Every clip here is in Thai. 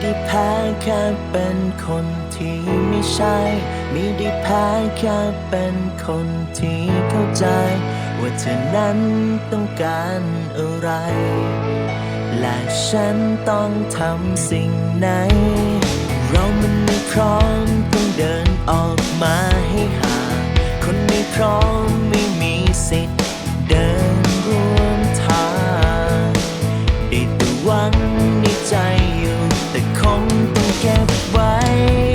ได้แพ้แค่เป็นคนที่ไม่ใช่ มีได้แพ้แค่เป็นคนที่เข้าใจ ว่าเธอนั้นต้องการอะไร และฉันต้องทำสิ่งไหน เรามันไม่พร้อมต้องเดินออกมาให้หา คนไม่พร้อม ต้องเก็บไว้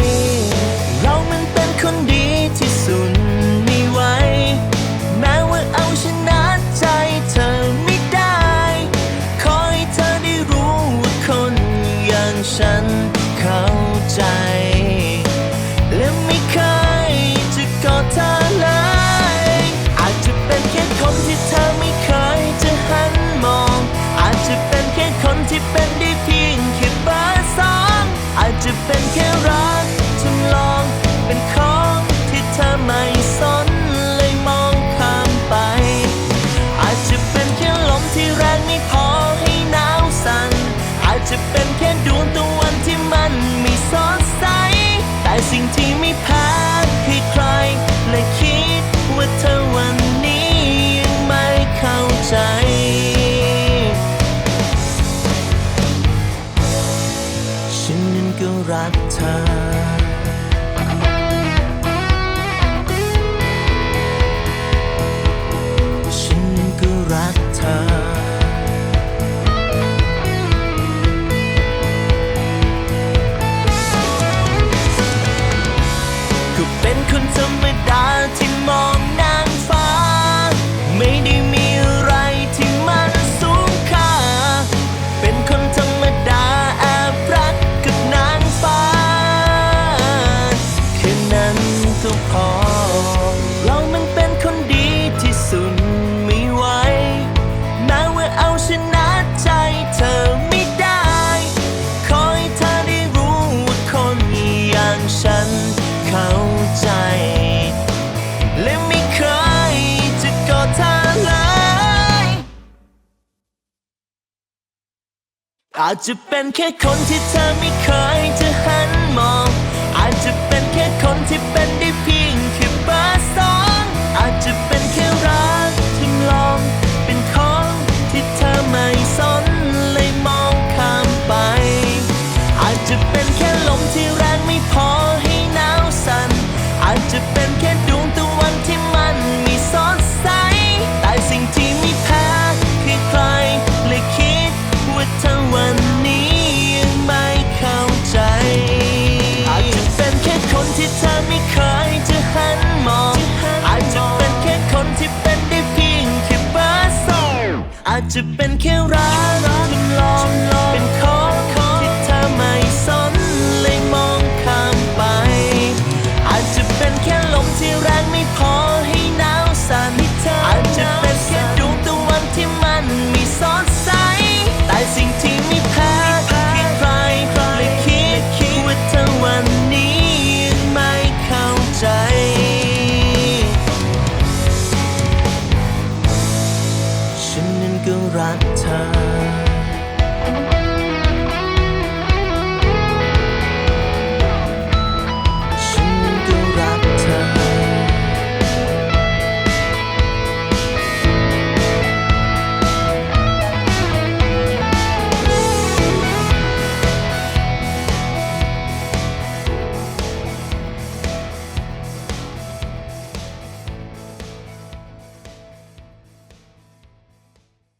เธอไม่สนเลยมองข้ามไป อาจจะเป็นแค่ลมที่แรงไม่พอให้หนาวสั่น อาจจะเป็นแค่ดวงตะวันที่มันไม่สดใส แต่สิ่งที่ไม่แพ้คือใคร และคิดว่าเธอวันนี้ยังไม่เข้าใจฉันนั้นก็รักเธอ คนธรรมดาที่มองนางฟ้า ไม่ได้มีอะไรที่มันสูงค่า เป็นคนธรรมดาแอบรักกับนางฟ้าแค่นั้นก็พอ อาจจะเป็นแค่คนที่เธอไม่เคยจะหันมอง อาจจะเป็นแค่คนที่เป็นได้เพียง จะเป็นแค่รักทดลองเป็นของที่เธอไม่สนเลยมองข้ามไป อาจจะเป็นแค่ลมที่แรง